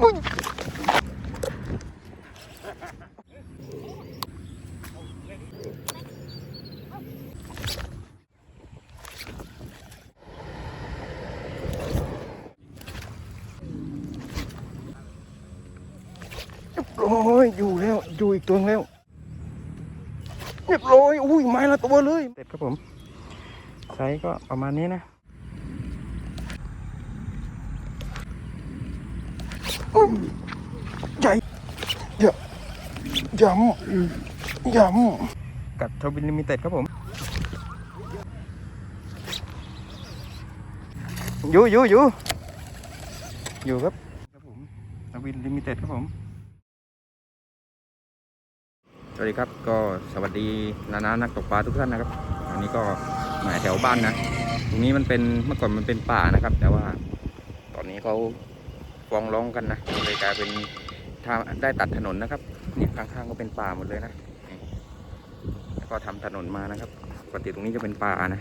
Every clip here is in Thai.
อุ๊ยเรียบร้อยอยู่แล้วอยู่อีกตัวแล้วเรียบร้อยอุ้ยไม้ละตัวเลยเสร็จครับผมไซส์ก็ประมาณนี้นะอุ้ย ใหญ่เยอะย้ำย้ำกับทวินลิมิเต็ดครับผมอยู่อยู่อยู่อยู่ครับครับผมทวินลิมิเต็ดครับผมสวัสดีครับก็สวัสดีนานานักตกปลาทุกท่านนะครับ อันนี้ก็หมายแถวบ้านนะ ตรงนี้มันเป็นเมื่อก่อนมันเป็นป่านะครับ แต่ว่า ตอนนี้เขา ฟ้องร้องกันนะเลยกลายเป็นทางได้ตัดถนนนะครับเนี่ยข้างๆก็เป็นป่าหมดเลยนะแล้วก็ทำถนนมานะครับปกติตรงนี้จะเป็นป่านะ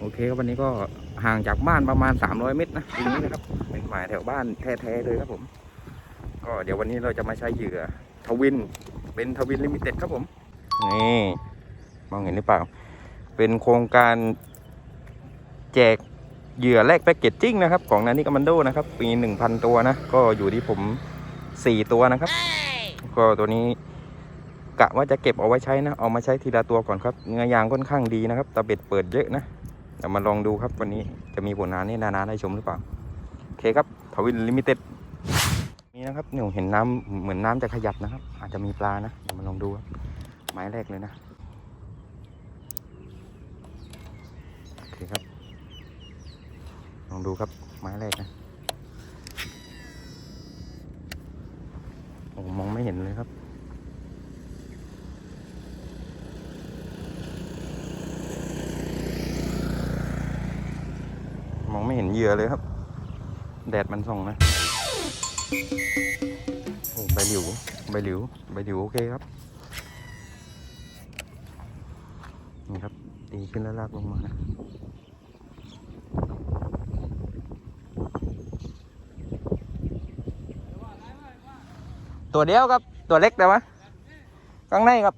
โอเคครับวันนี้ก็ห่างจากบ้านประมาณ 300 เมตรนะตรงนี้นะครับเป็นหมายแถวบ้านแท้ๆเลยครับผม ก็เดี๋ยววันนี้เราจะมาใช้เหยื่อทวิน เป็นทวินลิมิเต็ดครับผมนี่มองเห็นหรือเปล่า เป็นโครงการแจก เหยื่อแลกแพ็กเกจจิ้งนะครับ ของนานิคอมมานโดนะครับ ปีหนึ่งพันตัวนะ ก็อยู่ที่ผมสี่ตัวนะครับ ก็ตัวนี้กะว่าจะเก็บเอาไว้ใช้นะ เอามาใช้ทีละตัวก่อนครับเนื้อยางค่อนข้างดีนะครับตะเบ็ดเปิดเยอะนะเดี๋ยวมาลองดูครับวันนี้จะมีผลงานให้นานาได้ชมหรือเปล่าโอเคครับทวินลิมิเต็ดนี่นะครับเนี่ยเห็นน้ำเหมือนน้ำจะขยับนะครับ อาจจะมีปลานะเดี๋ยวมาลองดูครับไม้แรกเลยนะโอเคครับ ลองดูครับ ไม้แรกนะโอ้มองไม่เห็นเลยครับ มองไม่เห็นเหยื่อเลยครับ แดดมันส่องนะโอ้ใบหลิวใบหลิวใบหลิวโอเคครับนี่ครับตีขึ้นแล้วลากลงมานะ ตัวเดียวครับ ตัวเล็กแต่ว่าข้างในครับ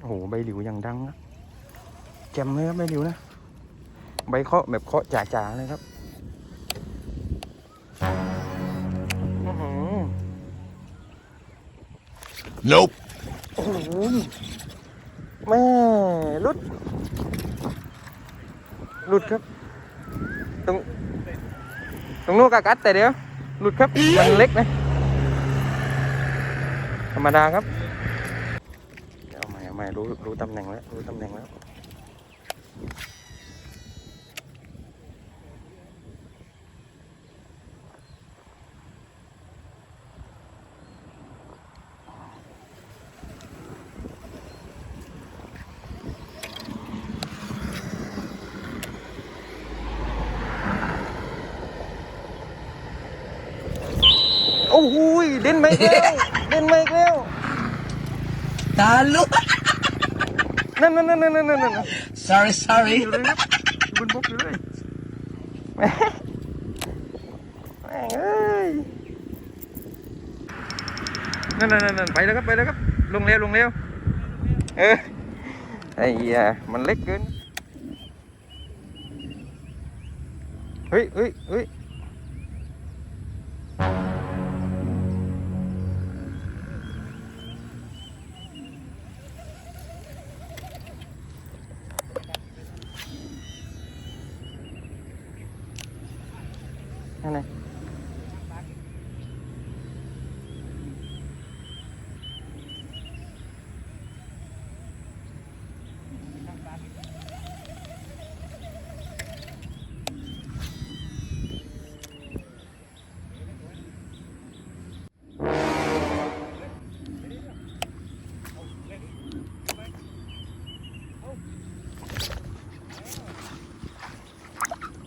โอ้โห ใบหลิวอย่างดังนะแจ่มเลยครับใบหลิวนะ ใบเคาะแบบเคาะจ่าๆเลยครับอื้อหือ Nope. โอ้โหแม่หลุดหลุดครับ ตรง ตรงนู้นกากัดแต่เดียว หลุดครับ มันเล็กนะ ธรรมดาครับเดี๋ยวเอาใหม่เอาใหม่รู้รู้ตำแหน่งแล้ว รู้ตำแหน่งแล้ว โอ้โหยเด่นไหมอีกแล้วเด่นไหมอีกแล้ว Talo. นั่นนั่นนั่นนั่นนั่นนั่น Sorry, sorry. อยู่เลยครับอยู่บนบกอยู่เลยแม่แม่งเอ้ยนั่นนั่นนั่นนั่นไปแล้วครับไปแล้วครับลงเร็วลงเร็วเออไอ้เหี้ยมันเล็กเกินเฮ้ยเฮ้ยเฮ้ย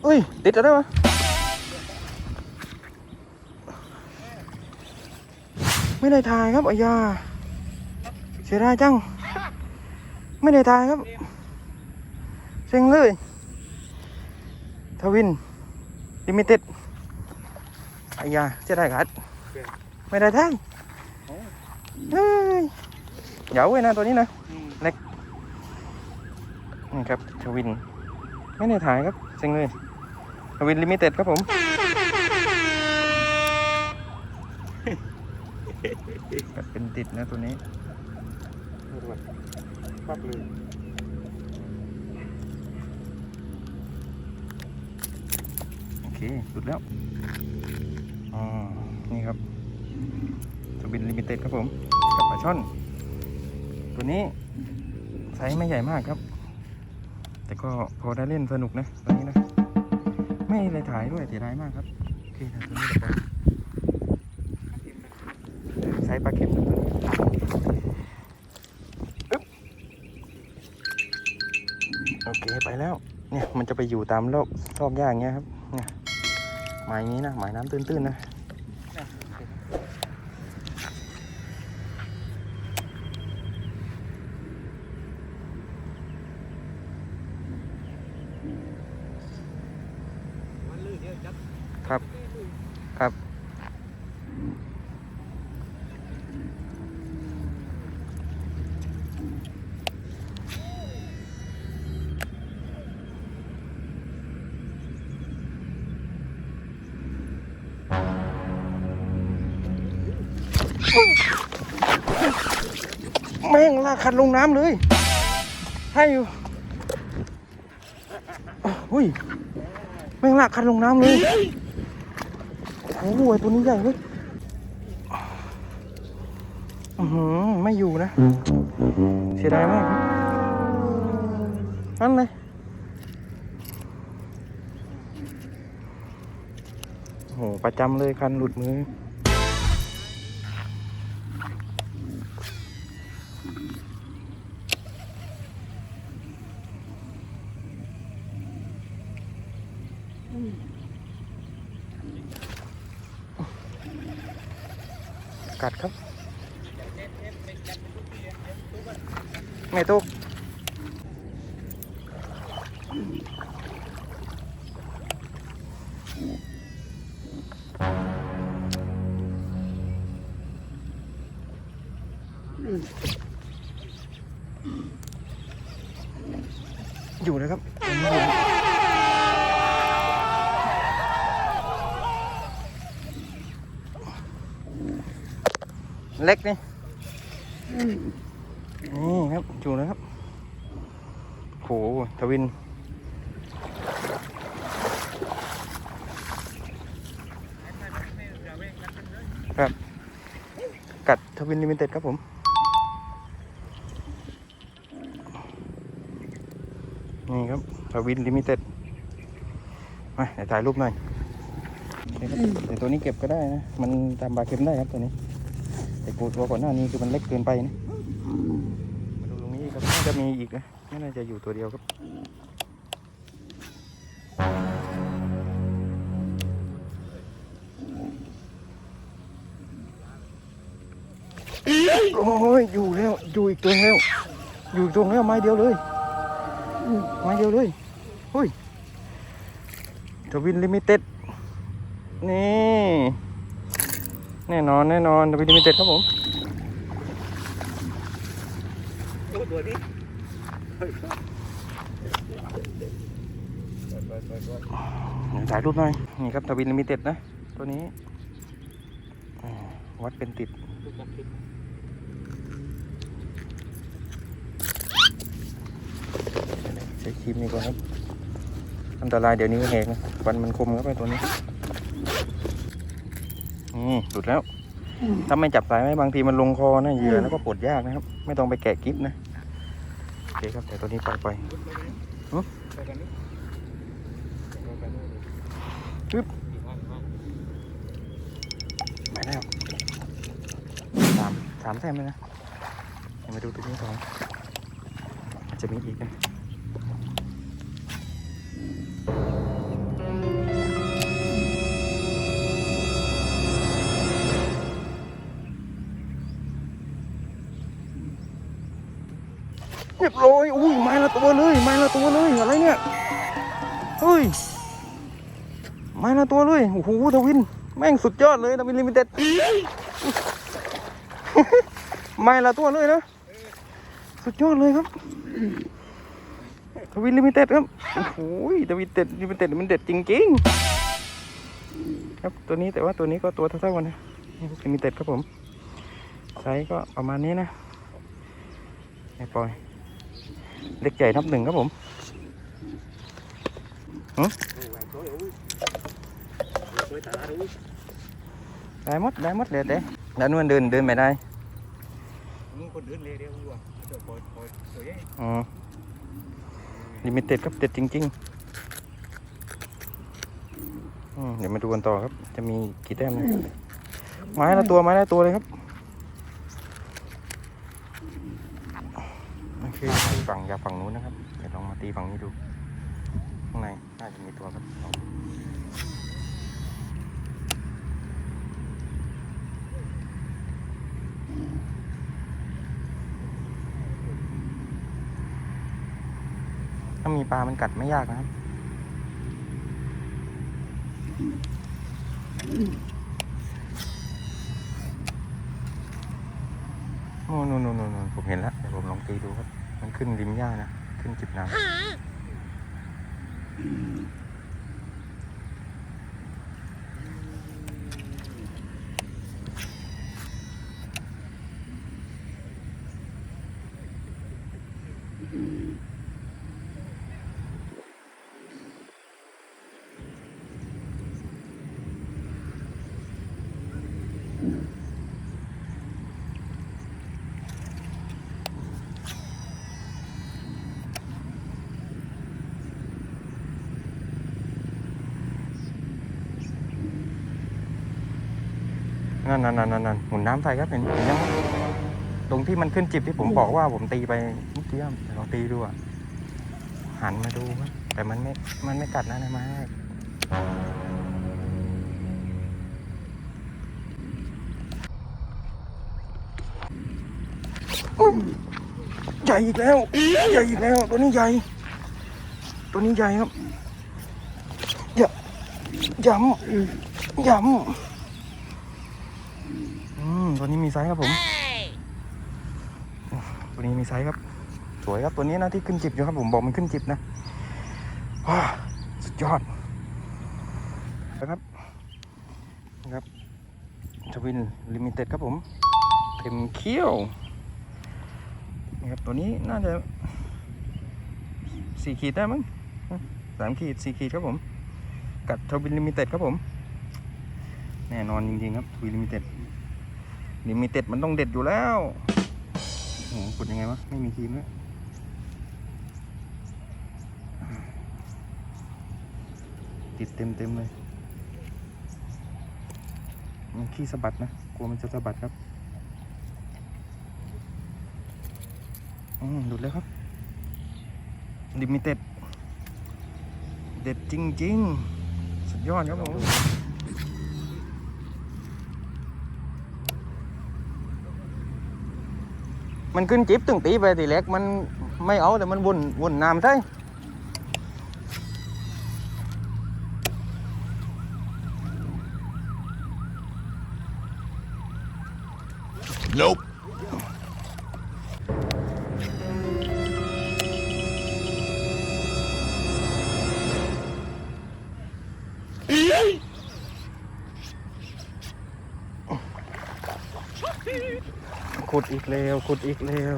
อุ้ย ติดอะไรวะไม่ได้ถ่ายครับอายาเสียดายจัง ไม่ได้ถ่ายครับเซ็งเลย ทวินลิมิเต็ดอ้ยาจะได้กัดไม่ได้ได้เฮ้ยเหยาวเว้ยนะตัวนี้นะเล็กนี่ครับทวิน ไม่ได้ถ่ายครับจริงเลย วินลิมิเต็ดครับผม เป็นติดนะตัวนี้ปั๊บเลยโอเคสุดแล้วอ๋อนี่ครับทวินลิมิเต็ดครับผม กับปลาช่อน ตัวนี้ไซส์ไม่ใหญ่มากครับ แต่ก็พอได้เล่นสนุกนะตัวนี้นะ ไม่เลยถ่ายด้วยเสียดายมากครับโอเคนะตัวนี้เดี๋ยวไปใช้ปลาเข็มตัวนี้โอเคไปแล้วเนี่ยมันจะไปอยู่ตามรอบรอบอย่างเงี้ยครับเนี่ยหมายนี้นะหมายน้ำตื้นๆนะ มันลื่นเยอะจัด ครับ ครับ แม่งลากคันลงน้ำเลยให้อยู่อุ้ยแม่งลากคันลงน้ำเลยโอ้โหตัวนี้ใหญ่เลยอือไม่อยู่นะ เสียดายมากนั่นเลยโอ้โหประจำเลยคันหลุดมือ กัดครับไม่ตุกอยู่นะครับยังไม่อยู่ เล็กนี่นี่ครับอยู่นะครับโหทวินครับ กัดทวินลิมิเต็ดครับผมนี่ครับทวินลิมิเต็ดมาเดี๋ยวถ่ายรูปหน่อยนี่ครับแต่ตัวนี้เก็บก็ได้นะ มันตามบาเข็มได้ครับตัวนี้ แต่กูตัวก่อนหน้านี้คือมันเล็กเกินไปนะมาดูตรงนี้ครับน่าจะมีอีกนะไม่น่าจะอยู่ตัวเดียวครับโอ้ยอยู่แล้วอยู่อีกตัวแล้ว อยู่อีกตัวแล้วไม้เดียวเลยไม้เดียวเลยเฮ้ยทวินลิมิเต็ดนี่ แน่นอนแน่นอนทวินลิมิเต็ดครับผมตัวตัวนี้ถ่ายรูปหน่อย นี่ครับทวินลิมิเต็ดนะ ตัวนี้ วัดเป็นติด ใช้ครีมนี่ก่อนครับ อันตรายเดี๋ยวนี้แหกนะฟันมันคมเข้าไปตัวนี้ นี่หลุดแล้ว ถ้าไม่จับสายไว้บางทีมันลงคอนะเหยื่อแล้วก็ปลดยากนะครับ ไม่ต้องไปแกะกิ๊บนะโอเคครับแต่ตัวนี้ปล่อยไปไปกันนี่ไปกันนี่ปึ๊บอีกห้างห้างไปแล้วสามสามแต้มเลยนะเดี๋ยวมาดูตัวนี้ก่อนอาจจะมีอีกนะ รียบร้อยอุ้ยไม้ละตัวเลยไม้ละตัวเลยอะไรเนี่ยเฮ้ยไม้ละตัวเลยโอ้โหทวิน แม่งสุดยอดเลยนะวินลิมิเต็ดไม่ละตัวเลยนะสุดยอดเลยครับทวินลิมิเต็ดครับโอ้โหทวินเต็ดลิมิเต็ดมันเด็ดจริงๆ ครับตัวนี้แต่ว่าตัวนี้ก็ตัวเท่าๆกันนะนี่ลิมิเต็ดครับผมไซส์ก็ประมาณนี้นะไอ้ปล่อย เล็กใหญ่นับหนึ่งครับผมหึได้หมดได้หมดเลยเด้แล้วนวลเดินเดินไม่ได้มึงคนเดินเลยเดียววัวเดี๋ยวปล่อยปล่อยปล่อยเองอ๋อลิมิเต็ดครับเด็ดจริงๆอืมเดี๋ยวมาดูกันต่อครับ จะมีกี่แต้มนะไม้ละตัวไม้ละตัวเลยครับ โอฝั่งอย่าฝั่งนู้นนะครับ เดี๋ยวลองมาตีฝั่งนี้ดู ข้างในน่าจะมีตัวครับถ้ามีปลา มันกัดไม่ยากนะครับโอ้โนโนโนโนผมเห็นแล้วเดี๋ยวผมลองตีดูครับ มันขึ้นริมหญ้านะ ขึ้นจิบน้ำ นั่นนั่นนั่นนั่นหมุนน้ำใส่ครับเห็นเห็นยังตรงที่มันขึ้นจิบที่ผมบอกว่าผมตีไปนิดเดียวเดี๋ยวลองตีดูอะหันมาดูครับแต่มันไม่ มันไม่กัดนะนะไม้ใหญ่อีกแล้วใหญ่อีกแล้ว ตัวนี้ใหญ่ ตัวนี้ใหญ่ครับ อย่าย้ำย้ำ ตัวนี้มีไซส์ครับผม ตัวนี้มีไซส์ครับ สวยครับตัวนี้นะที่ขึ้นจิบอยู่ครับผมบอกมันขึ้นจิบนะว้าสุดยอดนะครับนะครับทวินลิมิเต็ดครับผมเต็มเขี้ยวนี่ครับตัวนี้น่าจะสี่ขีดได้มั้งสามขีดสี่ขีดครับผม กัดทวินลิมิเต็ดครับผม แน่นอนจริงๆครับทวินลิมิเต็ด ลิมิเต็ดมันต้องเด็ดอยู่แล้วโอ้กดยังไงวะ ไม่มีคีมด้วยติดเต็มเต็มเลย มันขี้สะบัดนะ กลัวมันจะสะบัดครับ อืมหลุดแล้วครับลิมิเต็ด เด็ดจริง ๆ สุดยอดครับผม มันขึ้นจิบตึงตีไปตีเล็กมันไม่เอาแต่มันวนวนน้ำใช่ Nope. ขุดอีกแล้วขุดอีกแล้ว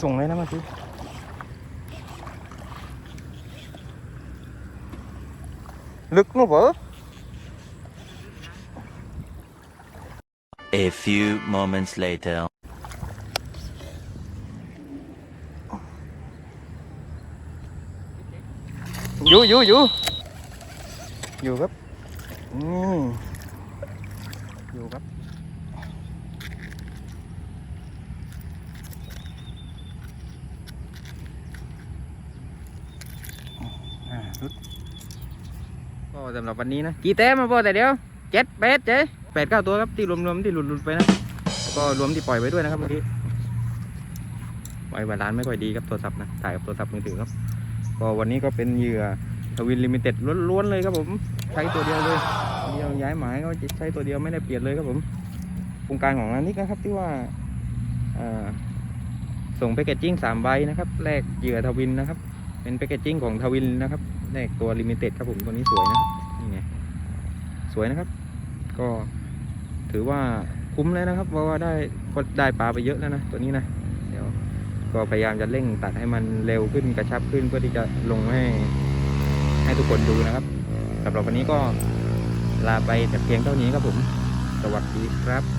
ส่งเลยนะเมื่อกี้ลึกนู่นเปอ A few moments later. อยู่อยู่อยู่อยู่ครับนี่ อยู่ครับอ่ารุดก็สำหรับวันนี้นะกี่แต้มมาพอแต่เดียวเจ็ดแปดเจ๊แปดเก้าตัวครับที่รวมๆที่หลุดๆไปนะก็รวมที่ปล่อยไว้ด้วยนะครับเมื่อกี้ปล่อยบาลานไม่ค่อยดีครับโทรศัพท์นะถ่ายกับโทรศัพท์มือถือครับก็วันนี้ก็เป็นเหยื่อทวินลิมิเต็ดล้วนๆเลยครับผมใช้ตัวเดียวเลย เดียวย้ายหมายก็ใช้ตัวเดียวไม่ได้เปลี่ยนเลยครับผมโครงการของร้านนี้นะครับที่ว่าส่งแพคเกจจิ้งสามใบนะครับแลกเหยื่อทวินนะครับ เป็นแพคเกจจิ้งของทวินนะครับแลกตัวลิมิเต็ดครับผมตัวนี้สวยนะนี่ไงสวยนะครับ ก็ถือว่าคุ้มเลยนะครับ เพราะว่าได้ได้ปลาไปเยอะแล้วนะตัวนี้นะเดี๋ยวก็พยายามจะเร่งตัดให้มันเร็วขึ้นกระชับขึ้นเพื่อที่จะลงให้ให้ทุกคนดูนะครับสำหรับวันนี้ก็ ลาไปแต่เพียงเท่านี้ครับผม สวัสดีครับ